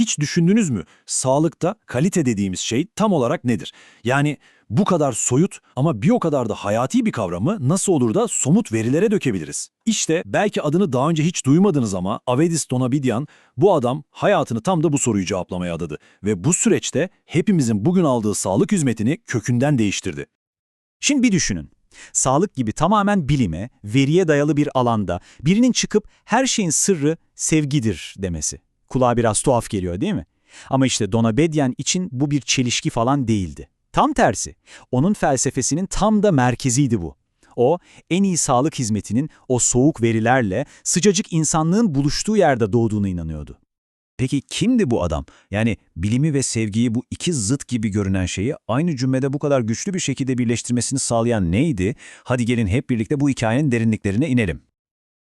Hiç düşündünüz mü? Sağlıkta kalite dediğimiz şey tam olarak nedir? Yani bu kadar soyut ama bir o kadar da hayati bir kavramı nasıl olur da somut verilere dökebiliriz? İşte belki adını daha önce hiç duymadınız ama Avedis Donabedian bu adam hayatını tam da bu soruyu cevaplamaya adadı ve bu süreçte hepimizin bugün aldığı sağlık hizmetini kökünden değiştirdi. Şimdi bir düşünün. Sağlık gibi tamamen bilime, veriye dayalı bir alanda birinin çıkıp her şeyin sırrı sevgidir demesi. Kulağa biraz tuhaf geliyor değil mi? Ama işte Donabedian için bu bir çelişki falan değildi. Tam tersi. Onun felsefesinin tam da merkeziydi bu. O, en iyi sağlık hizmetinin o soğuk verilerle sıcacık insanlığın buluştuğu yerde doğduğuna inanıyordu. Peki kimdi bu adam? Yani bilimi ve sevgiyi bu iki zıt gibi görünen şeyi aynı cümlede bu kadar güçlü bir şekilde birleştirmesini sağlayan neydi? Hadi gelin hep birlikte bu hikayenin derinliklerine inelim.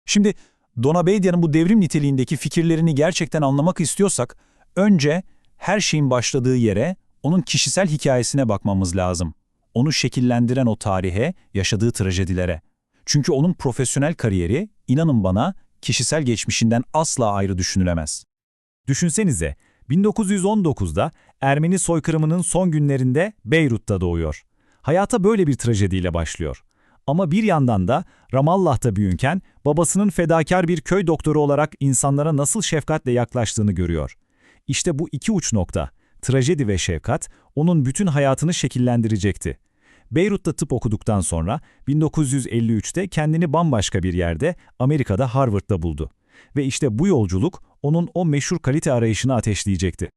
Şimdi Donabedian'ın bu devrim niteliğindeki fikirlerini gerçekten anlamak istiyorsak, önce her şeyin başladığı yere, onun kişisel hikayesine bakmamız lazım. Onu şekillendiren o tarihe, yaşadığı trajedilere. Çünkü onun profesyonel kariyeri, inanın bana, kişisel geçmişinden asla ayrı düşünülemez. Düşünsenize, 1919'da Ermeni soykırımının son günlerinde Beyrut'ta doğuyor. Hayata böyle bir trajediyle başlıyor. Ama bir yandan da Ramallah'ta büyünken babasının fedakar bir köy doktoru olarak insanlara nasıl şefkatle yaklaştığını görüyor. İşte bu iki uç nokta, trajedi ve şefkat, onun bütün hayatını şekillendirecekti. Beyrut'ta tıp okuduktan sonra 1953'te kendini bambaşka bir yerde Amerika'da Harvard'da buldu. Ve işte bu yolculuk onun o meşhur kalite arayışını ateşleyecekti.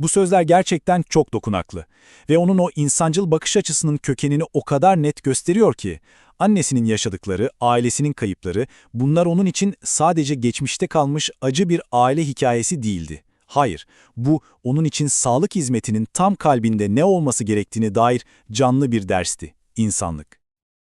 Bu sözler gerçekten çok dokunaklı ve onun o insancıl bakış açısının kökenini o kadar net gösteriyor ki, annesinin yaşadıkları, ailesinin kayıpları, bunlar onun için sadece geçmişte kalmış acı bir aile hikayesi değildi. Hayır, bu onun için sağlık hizmetinin tam kalbinde ne olması gerektiğine dair canlı bir dersti, insanlık.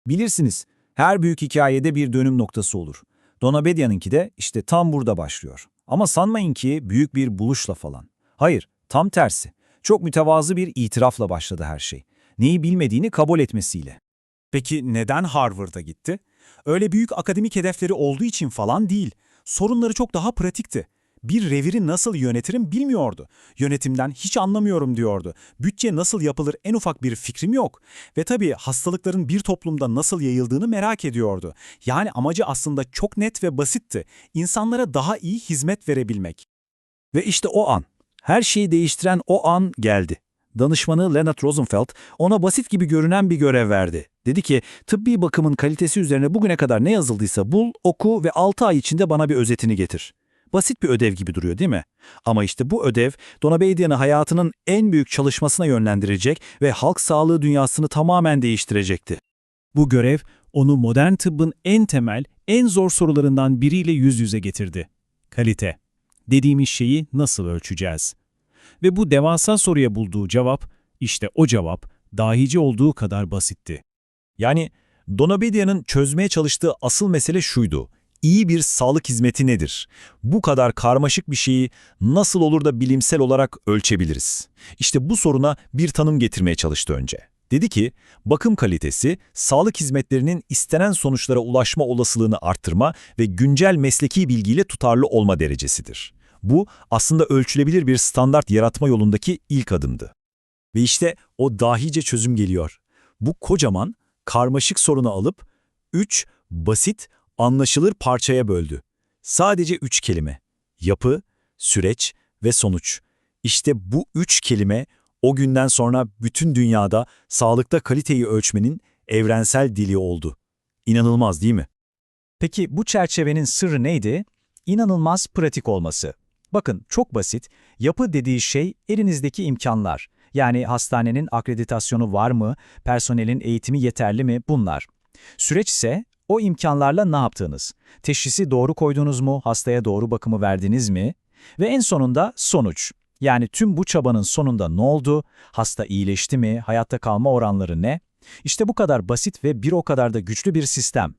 Bilirsiniz, her büyük hikayede bir dönüm noktası olur. Donabedian'ınki de işte tam burada başlıyor. Ama sanmayın ki büyük bir buluşla falan. Hayır, tam tersi. Çok mütevazı bir itirafla başladı her şey. Neyi bilmediğini kabul etmesiyle. Peki neden Harvard'a gitti? Öyle büyük akademik hedefleri olduğu için falan değil. Sorunları çok daha pratikti. Bir reviri nasıl yönetirim bilmiyordu. Yönetimden hiç anlamıyorum diyordu. Bütçe nasıl yapılır en ufak bir fikrim yok. Ve tabii hastalıkların bir toplumda nasıl yayıldığını merak ediyordu. Yani amacı aslında çok net ve basitti. İnsanlara daha iyi hizmet verebilmek. Ve işte o an, her şeyi değiştiren o an geldi. Danışmanı Leonard Rosenfeld ona basit gibi görünen bir görev verdi. Dedi ki, tıbbi bakımın kalitesi üzerine bugüne kadar ne yazıldıysa bul, oku ve 6 ay içinde bana bir özetini getir. Basit bir ödev gibi duruyor değil mi? Ama işte bu ödev Donabedian'ı hayatının en büyük çalışmasına yönlendirecek ve halk sağlığı dünyasını tamamen değiştirecekti. Bu görev onu modern tıbbın en temel, en zor sorularından biriyle yüz yüze getirdi. Kalite. Dediğimiz şeyi nasıl ölçeceğiz? Ve bu devasa soruya bulduğu cevap, işte o cevap, dahice olduğu kadar basitti. Yani Donabedian'ın çözmeye çalıştığı asıl mesele şuydu. İyi bir sağlık hizmeti nedir? Bu kadar karmaşık bir şeyi nasıl olur da bilimsel olarak ölçebiliriz? İşte bu soruna bir tanım getirmeye çalıştı önce. Dedi ki, bakım kalitesi, sağlık hizmetlerinin istenen sonuçlara ulaşma olasılığını arttırma ve güncel mesleki bilgiyle tutarlı olma derecesidir. Bu aslında ölçülebilir bir standart yaratma yolundaki ilk adımdı. Ve işte o dahice çözüm geliyor. Bu kocaman, karmaşık sorunu alıp, üç basit, anlaşılır parçaya böldü. Sadece üç kelime. Yapı, süreç ve sonuç. İşte bu üç kelime o günden sonra bütün dünyada sağlıkta kaliteyi ölçmenin evrensel dili oldu. İnanılmaz değil mi? Peki bu çerçevenin sırrı neydi? İnanılmaz pratik olması. Bakın çok basit, yapı dediği şey elinizdeki imkanlar. Yani hastanenin akreditasyonu var mı, personelin eğitimi yeterli mi bunlar. Süreç ise o imkanlarla ne yaptığınız. Teşhisi doğru koydunuz mu, hastaya doğru bakımı verdiniz mi? Ve en sonunda sonuç. Yani tüm bu çabanın sonunda ne oldu? Hasta iyileşti mi? Hayatta kalma oranları ne? İşte bu kadar basit ve bir o kadar da güçlü bir sistem.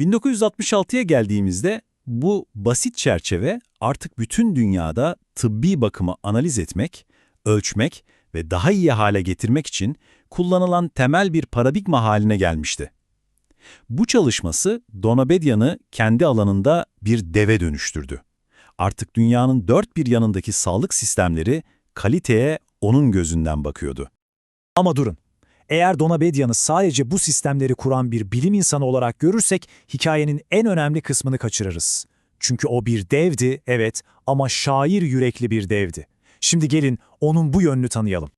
1966'ya geldiğimizde bu basit çerçeve artık bütün dünyada tıbbi bakımı analiz etmek, ölçmek ve daha iyi hale getirmek için kullanılan temel bir paradigma haline gelmişti. Bu çalışması Donabedian'ı kendi alanında bir deve dönüştürdü. Artık dünyanın dört bir yanındaki sağlık sistemleri kaliteye onun gözünden bakıyordu. Ama durun. Eğer Donabedian'ı sadece bu sistemleri kuran bir bilim insanı olarak görürsek hikayenin en önemli kısmını kaçırırız. Çünkü o bir devdi, evet ama şair yürekli bir devdi. Şimdi gelin onun bu yönünü tanıyalım.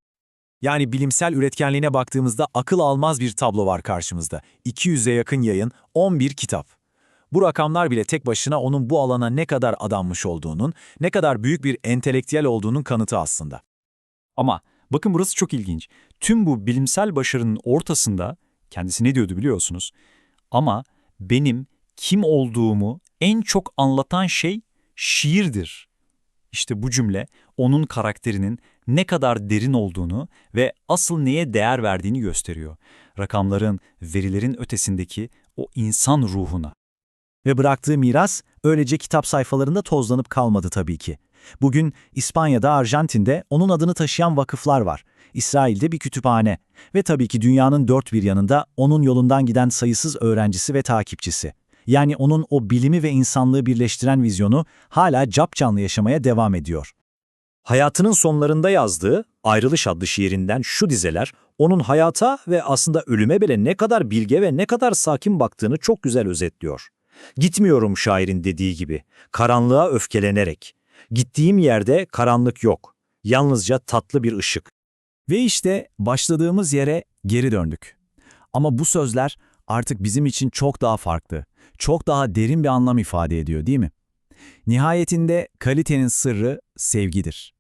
Yani bilimsel üretkenliğine baktığımızda akıl almaz bir tablo var karşımızda. 200'e yakın yayın, 11 kitap. Bu rakamlar bile tek başına onun bu alana ne kadar adanmış olduğunun, ne kadar büyük bir entelektüel olduğunun kanıtı aslında. Ama bakın burası çok ilginç. Tüm bu bilimsel başarının ortasında kendisi ne diyordu biliyorsunuz? Ama benim kim olduğumu en çok anlatan şey şiirdir. İşte bu cümle onun karakterinin ne kadar derin olduğunu ve asıl neye değer verdiğini gösteriyor. Rakamların, verilerin ötesindeki o insan ruhuna. Ve bıraktığı miras öylece kitap sayfalarında tozlanıp kalmadı tabii ki. Bugün İspanya'da, Arjantin'de onun adını taşıyan vakıflar var. İsrail'de bir kütüphane ve tabii ki dünyanın dört bir yanında onun yolundan giden sayısız öğrencisi ve takipçisi. Yani onun o bilimi ve insanlığı birleştiren vizyonu hala capcanlı yaşamaya devam ediyor. Hayatının sonlarında yazdığı Ayrılış adlı şiirinden şu dizeler, onun hayata ve aslında ölüme bile ne kadar bilge ve ne kadar sakin baktığını çok güzel özetliyor. Gitmiyorum şairin dediği gibi, karanlığa öfkelenerek. Gittiğim yerde karanlık yok, yalnızca tatlı bir ışık. Ve işte başladığımız yere geri döndük. Ama bu sözler artık bizim için çok daha farklı, çok daha derin bir anlam ifade ediyor değil mi? Nihayetinde kalitenin sırrı sevgidir.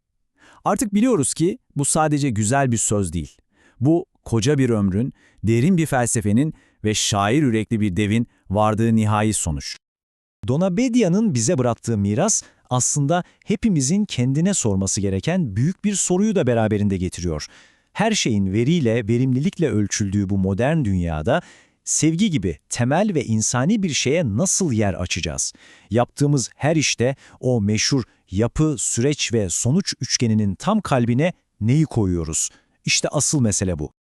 Artık biliyoruz ki bu sadece güzel bir söz değil. Bu koca bir ömrün, derin bir felsefenin ve şair yürekli bir devin vardığı nihai sonuç. Donabedia'nın bize bıraktığı miras aslında hepimizin kendine sorması gereken büyük bir soruyu da beraberinde getiriyor. Her şeyin veriyle, verimlilikle ölçüldüğü bu modern dünyada sevgi gibi temel ve insani bir şeye nasıl yer açacağız? Yaptığımız her işte o meşhur yapı, süreç ve sonuç üçgeninin tam kalbine neyi koyuyoruz? İşte asıl mesele bu.